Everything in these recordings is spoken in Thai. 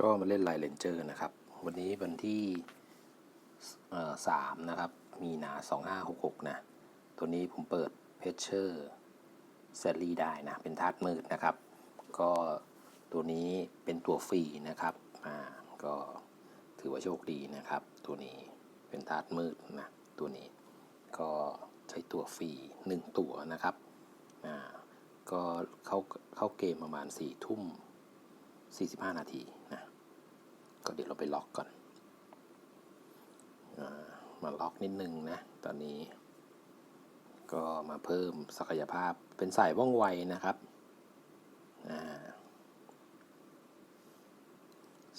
ก็มาเล่นไลน์เลนเจอร์นะครับ วันนี้วันที่สามนะครับ มีนาสองห้าหกหกนะ ตัวนี้ผมเปิดเพชเชอร์เซรีได้นะ เป็นธาตุมืดนะครับ ก็ตัวนี้เป็นตัวฟรีนะครับอ่าก็ถือว่าโชคดีนะครับ ตัวนี้เป็นธาตุมืดนะ ตัวนี้ก็ใช้ตัวฟรีหนึ่งตัวนะครับอ่าก็เข้าเข้าเกมประมาณสี่ทุ่ม45 นาที ก็เดี๋ยวเราไปล็อกก่อนอามาล็อกนิดนึงนะ ตอนนี้ ก็มาเพิ่มศักยภาพเป็นสายว่องไวนะครับ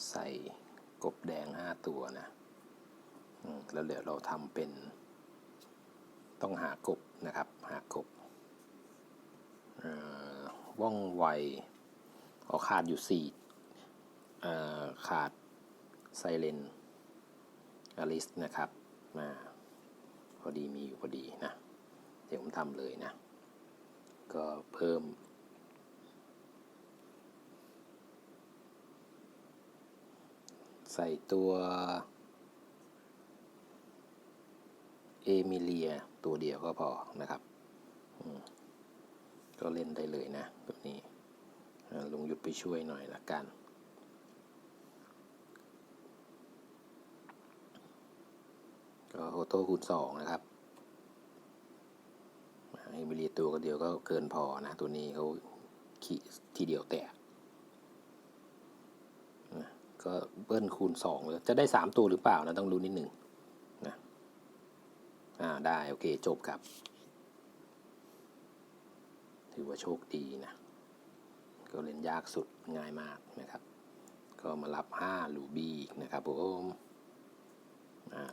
ใส่กบแดง 5 ตัวนะแล้วเดี๋ยวเราทำเป็น ต้องหากบนะครับ หากบว่องไวออขาดอยู่สี่ขาด ไซเลนอลิสนะครับมาพอดีมีอยู่พอดีนะ เดี๋ยวผมทำเลยนะ ก็เพิ่ม ใส่ตัวเอมิเลียตัวเดียวก็พอนะครับ ก็เล่นได้เลยนะ ตัวนี้ลุงหยุดไปช่วยหน่อยละกัน ก็โอโต้คูณสองนะครับเอมิเลีตัวก็เดียวก็เกินพอนะ ตัวนี้เขาขี่ทีเดียวแตกนะก็เบิ้ลคูณสองเลยจะได้สามตัวหรือเปล่านะต้องรู้นิดหนึ่งนะอ่าได้ โอเค จบครับ ถือว่าโชคดีนะ ก็เล่นยากสุดง่ายมากนะครับ ก็มารับ 5 ลูบี้นะครับผม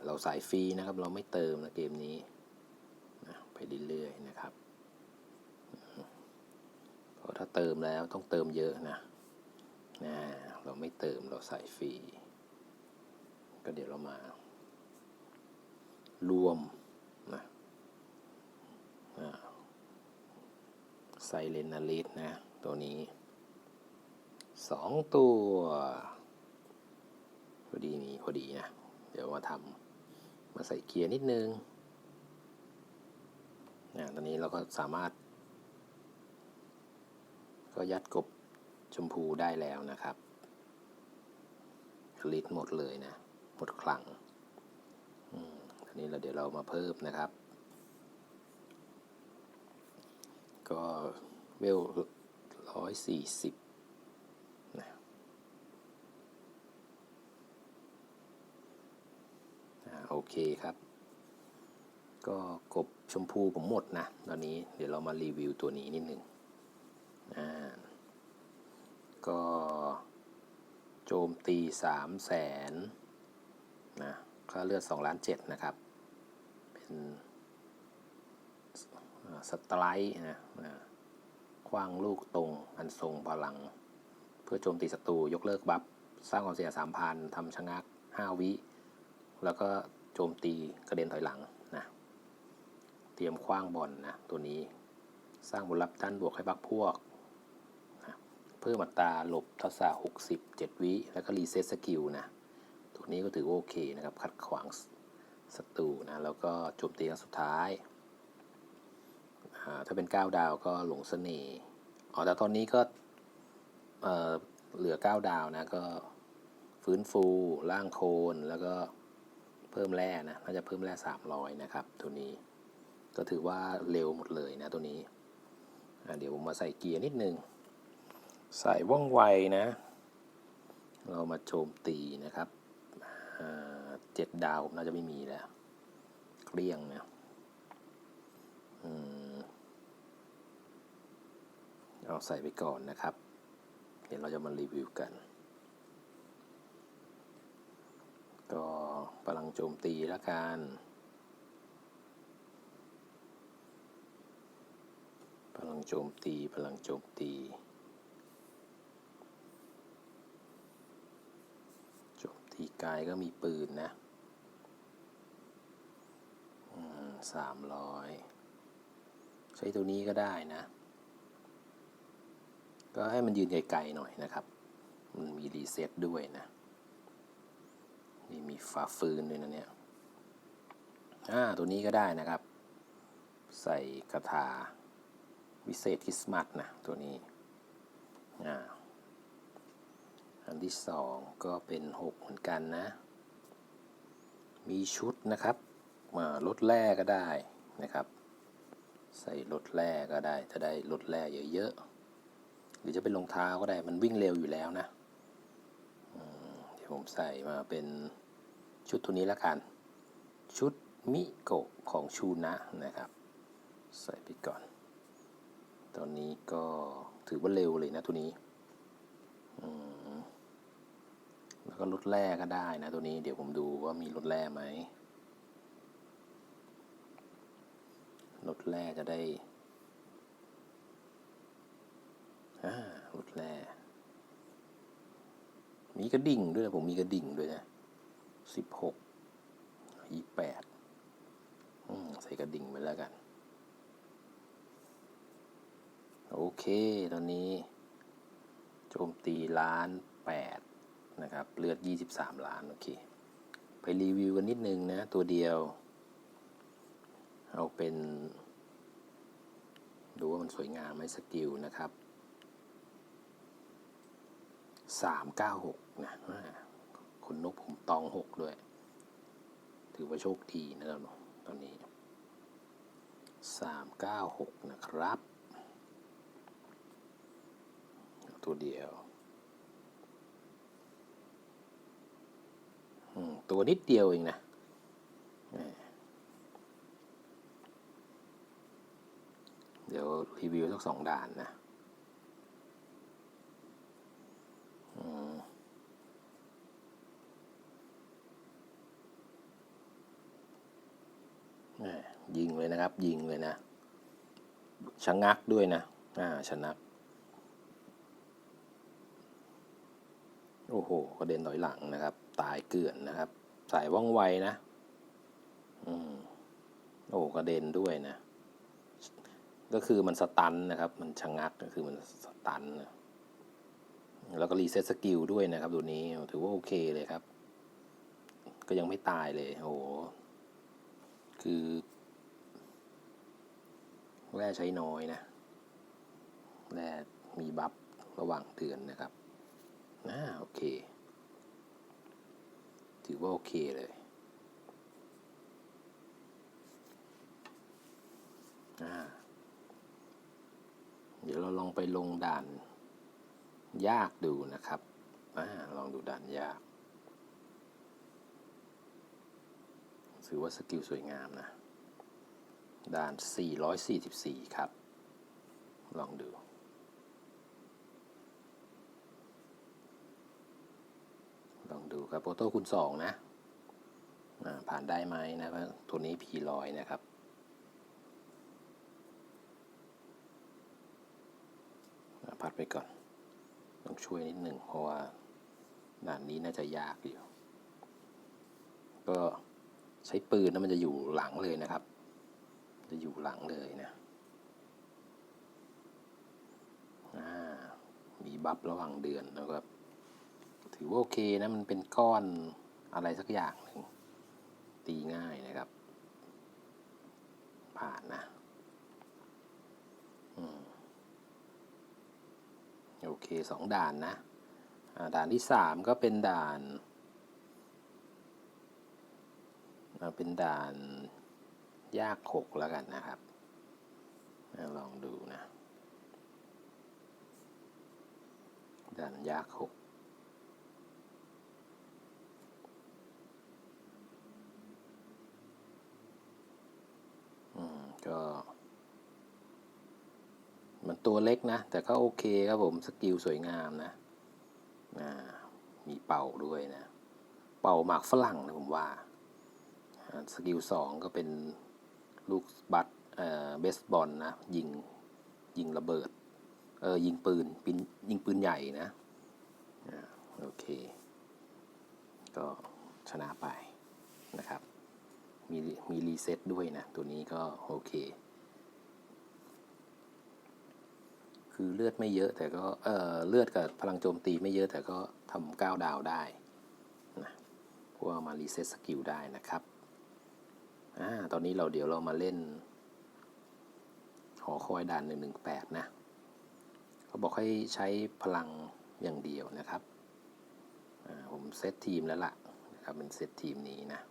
เราสายฟรีนะครับ เราไม่เติมนะเกมนี้นะไปเรื่อยๆนะครับเพราะถ้าเติมแล้วต้องเติมเยอะนะนะเราไม่เติมเราใส่ฟรี ก็เดี๋ยวเรามา รวมนะไซเลนาลิสนะ ตัวนี้สองตัว พอดีมีพอดีนะ เดี๋ยวมาทำมาใส่เกียร์นิดนึงนะตอนนี้เราก็สามารถ ก็ยัดกบชมพูได้แล้วนะครับลิตหมดเลยนะ หมดคลังอืมอันนี้เราเดี๋ยวเรามาเพิ่มนะครับ ก็เวลร้อยสี่สิบนะอ่า โอเคครับ ก็กบชมพูผมหมดนะ ตอนนี้เดี๋ยวเรามารีวิวตัวนี้นิดหนึ่งอ่าก็โจมตีสามแสนนะค่าเลือดสองล้านเจ็ดนะครับ เป็นสไตร์นะคว้างลูกตรงอันทรงพลัง เพื่อโจมตีศัตรูยกเลิกบัฟ สร้างความเสียสามพันทำชะงักห้าวิ แล้วก็ โจมตีกระเด็นถอยหลังนะเตรียมคว้างบอลนะตัวนี้สร้างบนรับด้านบวกให้พักพวกนะเพิ่มอัตราหลบทักษะ60 7 วิแล้วก็รีเซ็ตสกิลนะตัวนี้ก็ถือโอเคนะครับขัดขวางศัตรูนะแล้วก็โจมตีครั้งสุดท้ายถ้าเป็น 9 ดาวก็หลงเสน่ห์อ๋อแต่ตอนนี้ก็เอ่อเหลือ 9 ดาวนะก็ฟื้นฟู ร่างโคนแล้วก็ เพิ่มแร่นะน่าจะเพิ่มแร่300 นะครับ ตัวนี้ก็ถือว่าเร็วหมดเลยนะตัวนี้ เดี๋ยวผมมาใส่เกียร์นิดนึง ใส่ว่องไวนะ เรามาโจมตีนะครับเจ็ดดาวน่าจะไม่มีแล้วเกลี้ยงนะเอาใส่ไปก่อนนะครับ เดี๋ยวเราจะมารีวิวกัน ก็ พลังโจมตีแล้วกันพลังโจมตี พลังโจมตี โจมตีกายก็มีปืนนะสามร้อยใช้ตัวนี้ก็ได้นะ ก็ให้มันยืนไกลๆหน่อยนะครับ มันมีรีเซ็ตด้วยนะ นี่มีฝาฟืนด้วยนะเนี่ยอ่าตัวนี้ก็ได้นะครับ ใส่กระถาวิเศษคริสต์มาสนะตัวนี้อ่าอันที่สองก็เป็นหกเหมือนกันนะ มีชุดนะครับมารถแร่ก็ได้นะครับ ใส่รถแร่ก็ได้จะได้รถแร่เยอะๆหรือจะเป็นรองเท้าก็ได้มันวิ่งเร็วอยู่แล้วนะ ผมใส่มาเป็นชุดตัวนี้แล้วกัน ชุดมิโกะของชูนะนะครับ ใส่ไปก่อน ตอนนี้ก็ถือว่าเร็วเลยนะตัวนี้ แล้วก็ลดแร่ก็ได้นะตัวนี้ เดี๋ยวผมดูว่ามีลดแร่ไหมลดแร่จะได้ลดแร่ มีกระดิ่งด้วยนะผมมีกระดิ่งด้วยนะสิบหกยี่แปดใส่กระดิ่งไปแล้วกัน โอเค ตอนนี้ โจมตีล้านแปดนะครับ เลือด23ล้าน โอเค ไปรีวิวกันนิดนึงนะ ตัวเดียว เอาเป็น ดูว่ามันสวยงามไหมสกิลนะครับ396นะอ่า นะคุณนกผมตอง6ด้วย ถือว่าโชคดีนะครับตอนนี้396นะครับ ตัวเดียวตัวนิดเดียวเองนะเดี๋ยวรีวิวสักสองด่านนะอืมแหม ยิงเลยนะชะงักด้วยนะอ่าชะงัก โอ้โหกระเด็นถอยหลังนะครับ ตายเกลื่อนนะครับ สายว่องไวนะ อืมโอ้กระเด็นด้วยนะ ก็คือมันสตันนะครับ มันชะงักก็คือมันสตันนะแล้วก็รีเซ็ตสกิลด้วยนะครับตัวนี้ถือว่าโอเคเลยครับ ก็ยังไม่ตายเลยโอ้โหคือ แร่ใช้น้อยนะแร่มีบัฟระหว่างเดือนนะครับอ่าโอเค ถือว่าโอเคเลยอ่าเดี๋ยวเราลองไปลงด่าน ยากดูนะครับอ่าลองดูด่านยากถือว่าสกิลสวยงามนะ ด่าน 444 ครับ ลองดูลองดูครับโปโต้คูณสองนะผ่านได้ไหมนะว่าตัวนี้พีลอยนะครับ พัดไปก่อน ต้องช่วยนิดหนึ่งเพราะว่าด่านนี้น่าจะยากอยู่ ก็ใช้ปืนแล้วมันจะอยู่หลังเลยนะครับ จะอยู่หลังเลยนะมีบัฟระหว่างเดือนแล้วก็ถือว่าโอเคนะ มันเป็นก้อนอะไรสักอย่างหนึ่งตีง่ายนะครับ ผ่านนะอโอเคสองด่านนะ ด่านที่สามก็เป็นด่าน เป็นด่าน ยากหกแล้วกันนะครับอ่าลองดูนะด่านยากหกอืมก็มันตัวเล็กนะ แต่ก็โอเคครับผม สกิลสวยงามนะอ่ามีเป่าด้วยนะ เป่าหมากฝรั่งนะผมว่า สกิลสองก็เป็น ลูกบัตเออเบสบอลนะยิงยิงระเบิดเออยิงปืนปืนยิงปืนใหญ่นะโอเค ก็ชนะไปนะครับ มีมีรีเซ็ตด้วยนะ ตัวนี้ก็โอเค คือเลือดไม่เยอะแต่ก็เออเลือดกับพลังโจมตีไม่เยอะแต่ก็ทำก้าวดาวได้นะเพวกมารีเซ็ตสกิลได้นะครับ อ่าตอนนี้เราเดี๋ยวเรามาเล่น หอคอยด่าน 118 นะเขาบอกให้ใช้พลังอย่างเดียวนะครับผมเซตทีมแล้วล่ะนะครับเป็นเซตทีมนี้นะ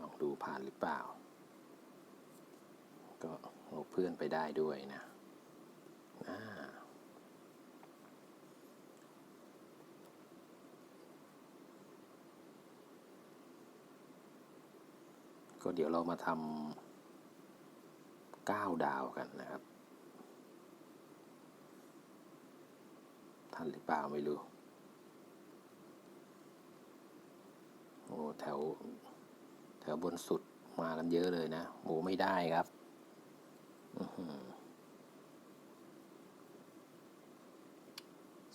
ลองดูผ่านหรือเปล่า ก็เพื่อนไปได้ด้วยนะอ่า ก็เดี๋ยวเรามาทำ9ดาวกันนะครับ ทันหรือเปล่าไม่รู้ โอ้แถว แถวบนสุดมากันเยอะเลยนะโอ้ไม่ได้ครับ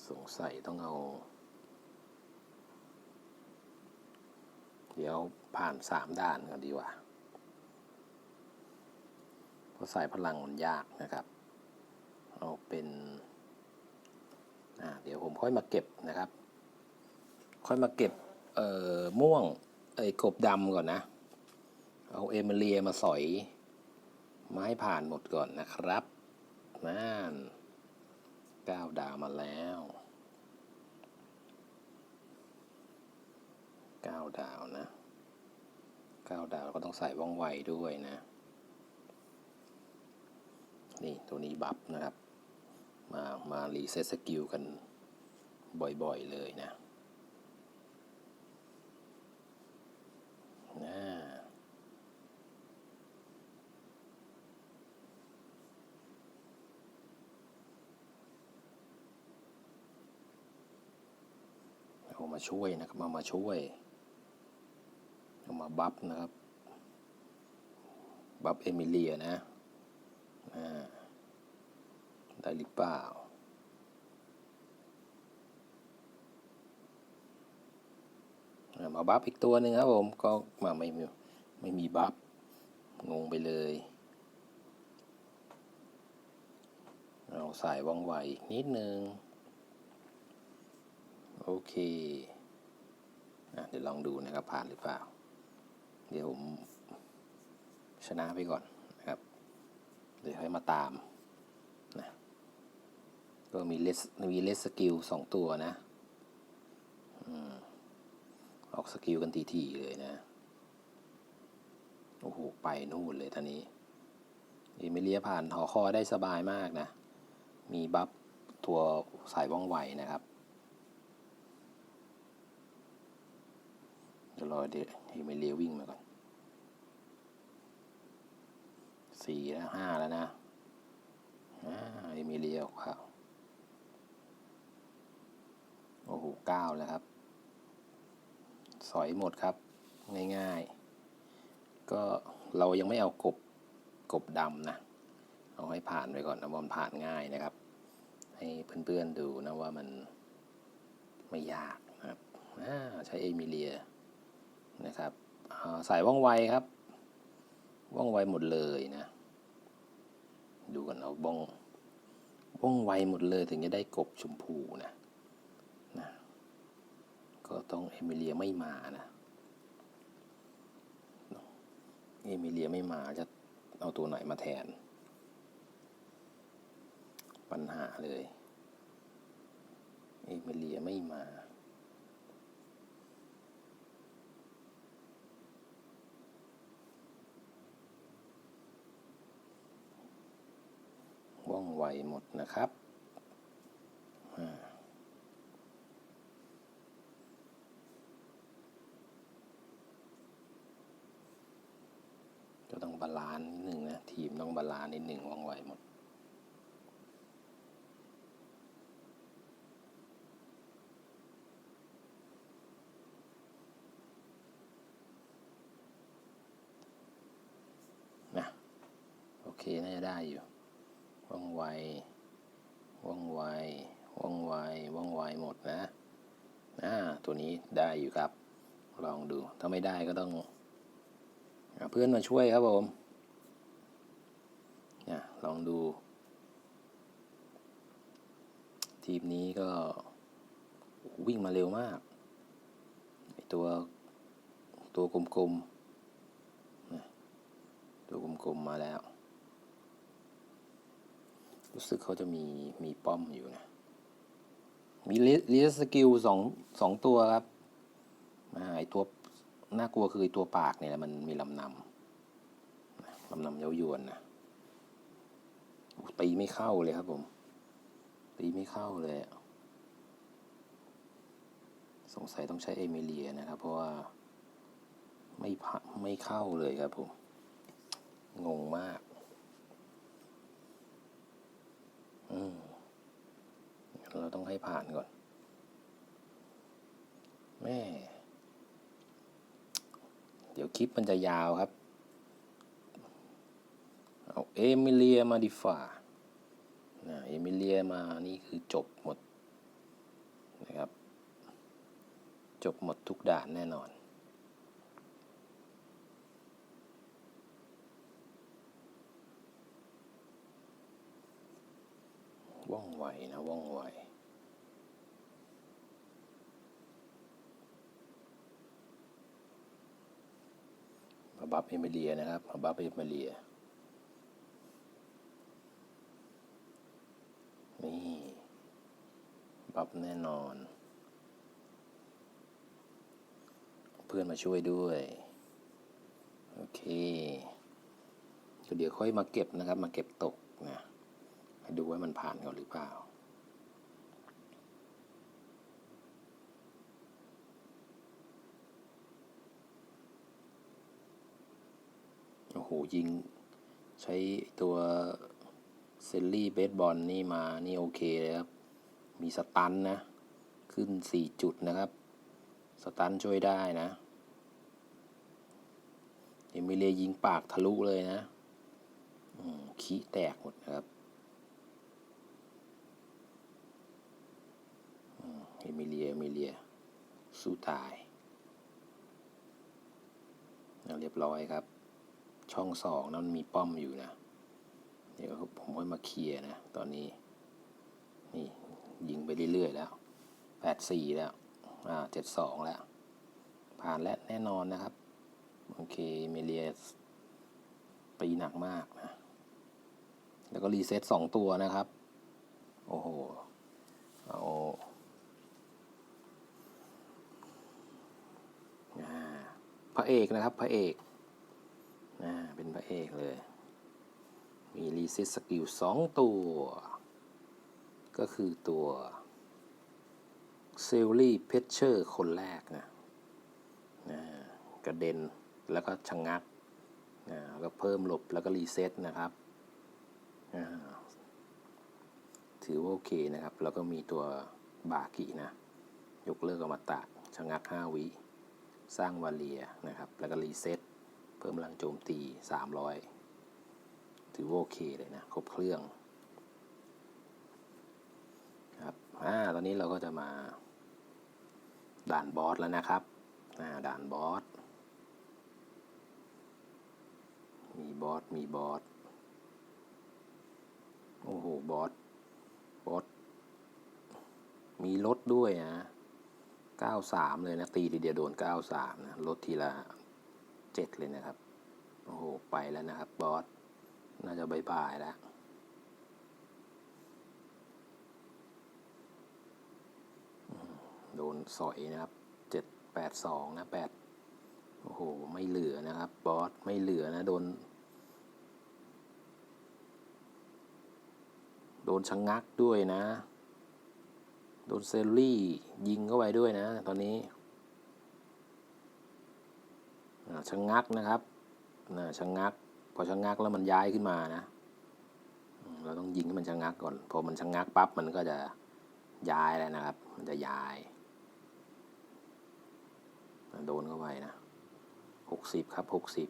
สงสัยต้องเอา เดี๋ยว ผ่านสามด่านกันดีกว่า เพราะสายพลังมันยากนะครับ เอาเป็นเดี๋ยวผมค่อยมาเก็บนะครับ ค่อยมาเก็บเอ่อม่วงเอ้กบดำก่อนนะ เอาเอมิเลียมาสอย มาให้ผ่านหมดก่อนนะครับนั่นเก้าดาวมาแล้วเก้าดาวนะ เก้าดาว ก็ต้องใส่ว่องไวด้วยนะ นี่ตัวนี้บัฟนะครับ มามารีเซ็ตสกิลกันบ่อยๆเลยนะนะเอามาช่วยนะครับมามาช่วย มาบัฟนะครับ บัฟเอมิเลียนะได้หรือเปล่าอามาบัฟอีกตัวหนึ่งครับผม ก็มาไม่มีไม่มีบัฟงงไปเลยเอาสายว่องไวนิดนึง โอเคอเดี๋ยวลองดูนะครับผ่านหรือเปล่า เดี๋ยวผมชนะไปก่อนนะครับ เดี๋ยวให้มาตามนะก็มีเลสมีเลสสกิลสองตัวนะออกสกิลกันทีๆเลยนะ โอ้โห ไปนู่นเลยตอนนี้เอมิเลียผ่านหอคอยได้สบายมากนะ มีบัฟตัวสายว่องไวนะครับ เดี๋ยวรอเดี๋ยวเมิเลียวิ่งมาก่อนสี่แล้วห้าแล้วนะอเอมิเลียออกข่าโอ้โหเก้าแล้วครับ สอยหมดครับ ง่ายๆ ก็เรายังไม่เอากบกบดำนะ เอาให้ผ่านไปก่อนนะว่ามันผ่านง่ายนะครับ ให้เพื่อนๆดูนะว่ามันไม่ยากนะครับใช้เอมิเลีย นะครับสายว่องไวครับ ว่องไวหมดเลยนะ ดูกันเอาบ้องว่องไวหมดเลยถึงจะได้กบชมพูนะนะ ก็ต้องเอมิเลียไม่มานะเอมิเลียไม่มาจะเอาตัวไหนมาแทน ปัญหาเลย เอมิเลียไม่มา ว่องไวหมดนะครับก็ต้องบาลานซ์นิดหนึ่งนะ ทีมต้องบาลานซ์นิดหนึ่งว่องไวหมดนะโอเค น่าจะได้อยู่ ว่องไว ว่องไว ว่องไว ว่องไวหมดนะอ่าตัวนี้ได้อยู่ครับ ลองดู ถ้าไม่ได้ก็ต้องเพื่อนมาช่วยครับผมนะลองดู ทีมนี้ก็วิ่งมาเร็วมาก ตัวตัวกลมๆ ตัวกลมๆ มาแล้ว รู้สึกเขาจะมีมีป้อมอยู่นะ มีลิสสกิลสองสองตัวครับอ่าไอตัวน่ากลัวคือไอตัวปากเนี่ยมันมีลำนำลำนำเย้ายวนนะตีไม่เข้าเลยครับผม ตีไม่เข้าเลย สงสัยต้องใช้เอมิเลียนะครับ เพราะว่าไม่ไม่เข้าเลยครับผม งงมาก อืม เราต้องให้ผ่านก่อน แม่ เดี๋ยวคลิปมันจะยาวครับ เอาเอมิเลียมาดิฝ่านะเอมิเลียมานี่คือจบหมดนะครับ จบหมดทุกด่านแน่นอน ว่องไวนะว่องไวมาบัฟเอมิเลียนะครับมาบัฟเอมิเลียนี่บัฟแน่นอน เพื่อนมาช่วยด้วย โอเคก็เดี๋ยวค่อยมาเก็บนะครับ มาเก็บตกนะ ดูว่ามันผ่านก่อนหรือเปล่า โอ้โห ยิง ใช้ตัวเซลลี่เบสบอลนี่มา นี่โอเคเลยครับ มีสตันนะ ขึ้นสี่จุดนะครับ สตันช่วยได้นะ เอมิเลียยิงปากทะลุเลยนะ ขี้แตกหมดนะครับ มเอมิเลียเอมิเลีย สู้ตาย เรียบร้อยครับ ช่องสองนั้นมีป้อมอยู่นะ เดี๋ยวผมค่อยมาเคลียร์นะ ตอนนี้ นี่ ยิงไปเรื่อย ๆ แล้วแปดสี่แล้ว อ่าเจ็ดสองแล้ว ผ่านแล้วแน่นอนนะครับ โอเคเมเลียตีหนักมากนะ แล้วก็รีเซ็ตสองตัวนะครับ โอ้โห เอา พระเอกนะครับพระเอกอ่าเป็นพระเอกเลย มีรีเซ็ตสกิลสองตัว ก็คือตัวเซลลี่เพชเชอร์คนแรกนะอ่ากระเด็นแล้วก็ชะงงักอ่าแล้วก็เพิ่มหลบแล้วก็รีเซ็ตนะครับอ่าถือว่าโอเคนะครับ แล้วก็มีตัวบากินะ ยกเลิกอมตะชะงัก 5 วิ สร้างวาเลียนะครับ แล้วก็รีเซ็ตเพิ่มพลังโจมตี 300 ถือว่าโอเคเลยนะ ครบเครื่องครับอ่าตอนนี้เราก็จะมา ด่านบอสแล้วนะครับอ่าด่านบอส มีบอส มีบอส โอ้โห บอส บอส มีลดด้วยนะ 93 เลยนะ ตีทีเดียวโดน 93 นะลดทีละ 7 เลยนะครับ โอ้โห ไปแล้วนะครับ บอส น่าจะบายบายแล้วโดนสอยนะครับเจ็ดแปดสองนะแปดโอ้โห ไม่เหลือนะครับ บอส ไม่เหลือนะ โดน โดนชะงงักด้วยนะ โดนเซลลี่ ยิงเข้าไปด้วยนะ ตอนนี้ชะงงักนะครับนะชะงงัก พอชะงงักแล้วมันย้ายขึ้นมานะเราต้องยิงให้มันชะงงักก่อน พอมันชะงงักปั๊บมันก็จะย้ายแล้วนะครับ มันจะย้ายโดนเข้าไปนะหกสิบครับหกสิบ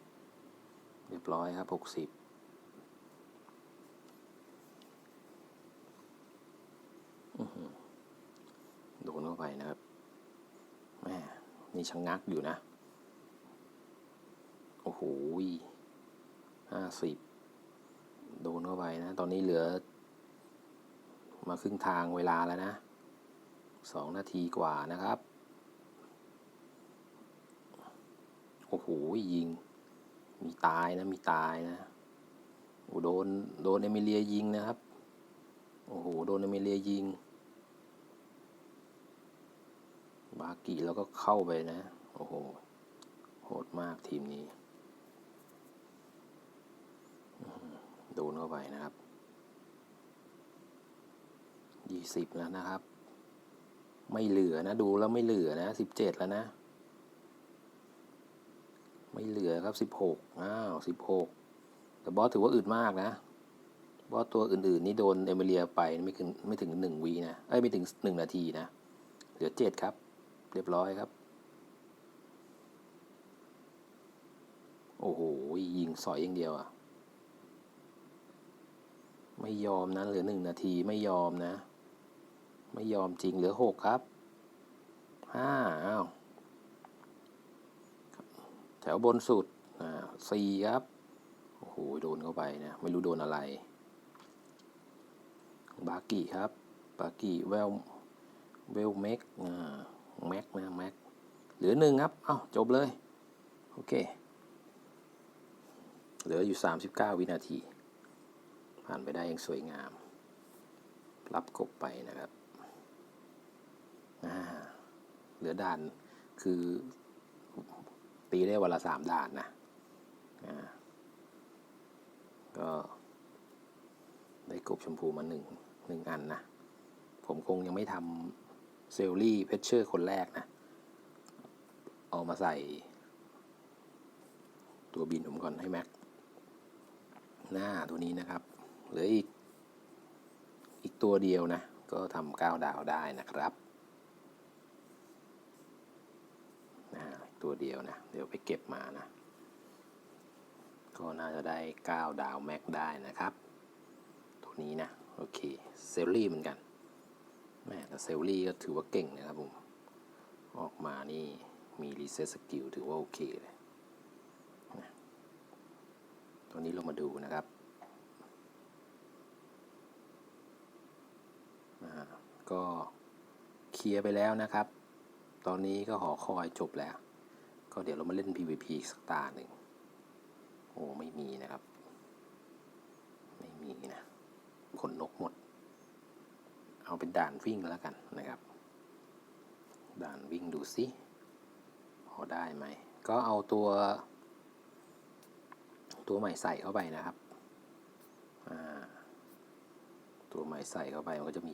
เรียบร้อยครับหกสิบโดนเข้าไปนะครับแม่มีชะงงักอยู่นะ โอ้โหห้าสิบโดนเข้าไปนะ ตอนนี้เหลือ มาครึ่งทางเวลาแล้วนะสองนาทีกว่านะครับ โอ้โห ยิง มีตายนะ มีตายนะโอ้โดน โดนเอมิเลียยิงนะครับ โอ้โห โดนเอมิเลียยิง บากิแล้วก็เข้าไปนะ โอ้โห โหดมากทีมนี้ โดนเข้าไปนะครับยี่สิบแล้วนะครับ ไม่เหลือนะ ดูแล้วไม่เหลือนะสิบเจ็ดแล้วนะ ไม่เหลือครับสิบหกอ้าวสิบหกแต่บอสถือว่าอึดมากนะบอสตัวอื่นๆ นี่โดนเอมิเลียไปไม่ถึงไม่ถึงหนึ่งวีนะ เอ้ยไม่ถึงหนึ่งนาทีนะ เหลือเจ็ดครับ เรียบร้อยครับ โอ้โห ยิงสอยอย่างเดียวอะไม่ยอมนะเหลือหนึ่งนาทีไม่ยอมนะ ไม่ยอมจริงเหลือหกครับห้าอ้าวแถวบนสุดอ่าสี่ครับ โอ้โห โดนเข้าไปนะ ไม่รู้โดนอะไร บากิครับ บากิเวลเวลเมกอ่า แม็กนะแม็กเหลือหนึ่งครับเอ้าจบเลย โอเค เหลืออยู่ 39 วินาที ผ่านไปได้อย่างสวยงาม รับกบไปนะครับอ่าเหลือด่านคือตีได้วันละสามด่านนะอ่าก็ได้กบชมพูมาหนึ่งหนึ่งอันนะ ผมคงยังไม่ทำ เซลลี่เพชเชอร์คนแรกนะ เอามาใส่ ตัวบินผมก่อนให้แม็ก หน้าตัวนี้นะครับเหลืออีก อีกตัวเดียวนะ ก็ทำเก้าดาวได้นะครับนะตัวเดียวนะ เดี๋ยวไปเก็บมานะ ก็น่าจะได้เก้าดาวแม็กได้นะครับ ตัวนี้นะ โอเค เซลลี่เหมือนกัน แม่แต่เซลลี่ก็ถือว่าเก่งนะครับผม ออกมานี่มีรีเซ็ตสกิลถือว่าโอเคเลยนะตัวนี้เรามาดูนะครับ ก็เคลียร์ไปแล้วนะครับ ตอนนี้ก็หอคอยจบแล้ว ก็เดี๋ยวเรามาเล่น PVP อีสักตาหนึ่งโอ้ไม่มีนะครับ ไม่มีนะขนนกหมด เอาเป็นด่านวิ่งแล้วกันนะครับ ด่านวิ่งดูสิพอได้ไหม ก็เอาตัว ตัวใหม่ใส่เข้าไปนะครับ ตัวใหม่ใส่เข้าไปมันก็จะมี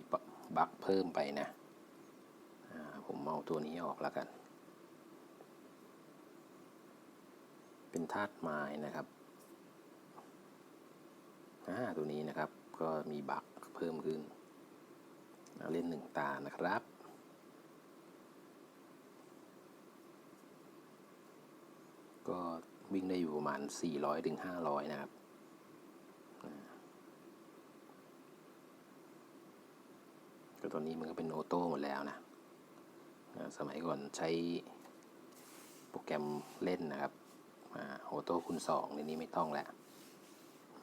บั๊กเพิ่มไปนะ ผมเอาตัวนี้ออกแล้วกัน เป็นธาตุไม้นะครับตัวนี้นะครับก็มีบั๊กเพิ่มขึ้น เอาเล่นหนึ่งตานะครับ ก็วิ่งได้อยู่ประมาณ400ถึง500 นะครับก็ตอนนี้มันก็เป็นออโต้หมดแล้วนะ สมัยก่อนใช้โปรแกรมเล่นนะครับออโต้คูณ2ในนี้ไม่ต้องแล้ว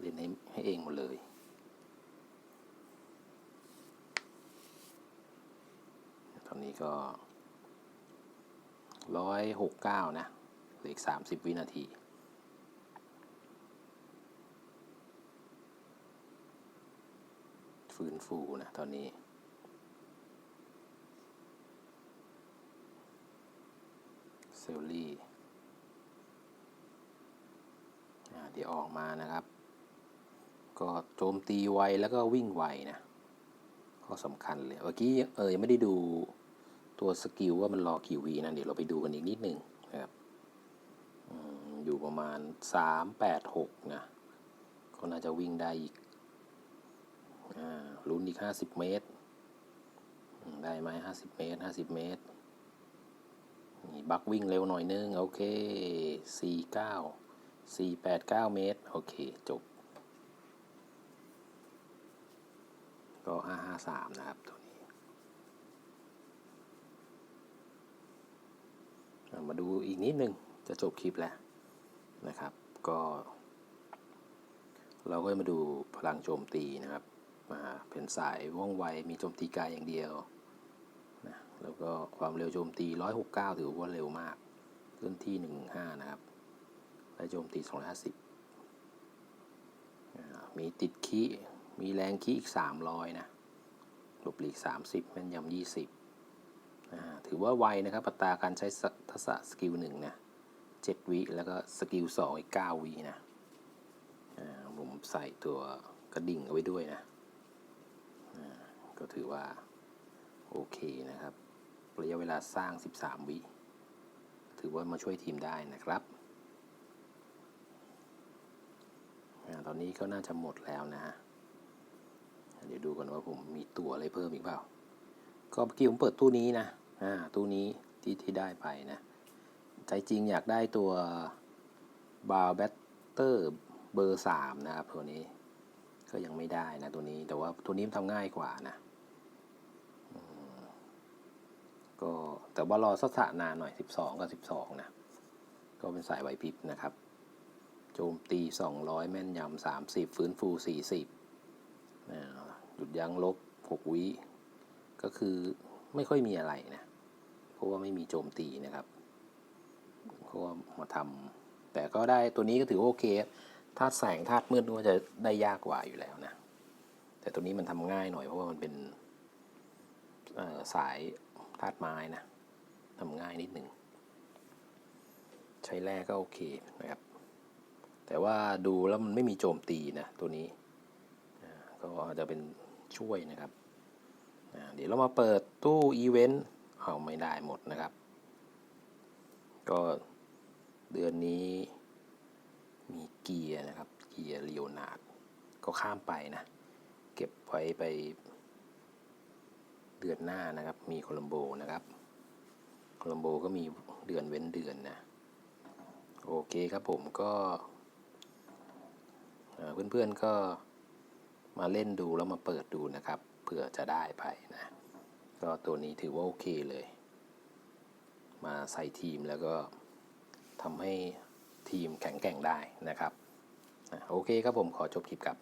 เล่นให้ให้เองหมดเลย อนนี้ก็ร้อยหกเก้านะเหลืออีกสามสิบวินาที ฟื้นฟูนะตอนนี้เซลลี่อ่าเดี๋ยวออกมานะครับ ก็โจมตีไวแล้วก็วิ่งไวนะข้อสำคัญเลย เมื่อกี้เออยังไม่ได้ดู ตัวสกิลว่ามันรอกี่วีนะเดี๋ยวเราไปดูกันอีกนิดหนึ่งนะครับอยู่ประมาณสามแปดหกนะ ก็น่าจะวิ่งได้อีกอ่าลุ้นอีกห้าสิบเมตร ได้ไหมห้าสิบเมตรห้าสิบเมตรนี่บักวิ่งเร็วหน่อยนึง โอเคสี่เก้าสี่แปดเก้าเมตร โอเค จบ ก็ห้าห้าสามนะครับ ตัวนี้เอา มาดูอีกนิดนึงจะจบคลิปแล้วนะครับ ก็ เราก็มาดูพลังโจมตีนะครับอ่าเป็นสายว่องไวมีโจมตีกายอย่างเดียวนะแล้วก็ความเร็วโจมตี 169 ถือว่าเร็วมากเคลื่อนที่ 115 นะครับ และโจมตี 250อ่ามีติดคีมีแรงคีอีก 300 นะหลบหลีก 30 แม่นยำ 20 ถือว่าไวนะครับอัตราการใช้ทักษะสกิลหนึ่งนะ7วิแล้วก็สกิล2อีก9วินะผมใส่ตัวกระดิ่งเอาไว้ด้วยนะก็ถือว่า โอเคนะครับ ระยะเวลาสร้าง 13 วิ ถือว่ามาช่วยทีมได้นะครับอตอนนี้ก็น่าจะหมดแล้วนะ เดี๋ยวดูกันว่าผมมีตัวอะไรเพิ่มอีกเปล่า ก็เมื่อกี้ผมเปิดตู้นี้นะอ่าตู้นี้ที่ที่ได้ไปนะใจจริงอยากได้ตัวบาร์แบตเตอร์เบอร์สามนะครับตัวนี้ก็ยังไม่ได้นะตัวนี้แต่ว่าตัวนี้ทำง่ายกว่านะก็แต่ว่ารอสักนานหน่อย 12 กับ 12 นะ ก็เป็นสายไหวพริบนะครับ โจมตี 200 แม่นยำ30 ฟื้นฟู 40หยุดยั้งลบ 6 วิ ก็คือไม่ค่อยมีอะไรนะ เพราะว่าไม่มีโจมตีนะครับก็มาทำแต่ก็ได้ตัวนี้ก็ถือโอเคธาตุแสงธาตุมืดก็จะได้ยากกว่าอยู่แล้วนะ แต่ตัวนี้มันทำง่ายหน่อยเพราะว่ามันเป็นสายธาตุไม้นะทำง่ายนิดหนึ่งใช้แร่ก็โอเคนะครับ แต่ว่าดูแล้วมันไม่มีโจมตีนะตัวนี้ก็อาจจะเป็นช่วยนะครับ เดี๋ยวเรามาเปิดตู้อีเวนต์เอาไม่ได้หมดนะครับ ก็เดือนนี้มีเกียร์นะครับ เกียร์ลีโอนาดก็ข้ามไปนะ เก็บไว้ไป เดือนหน้านะครับ มีโคลัมโบนะครับ โคลัมโบก็มีเดือนเว้นเดือนนะ โอเคครับผมก็เพื่อนๆก็มาเล่นดูแล้วมาเปิดดูนะครับ เผื่อจะได้ไปนะ ก็ตัวนี้ถือว่าโอเคเลย มาใส่ทีมแล้วก็ทำให้ทีมแข็งแกร่งได้นะครับ โอเคครับผมขอจบคลิปครับ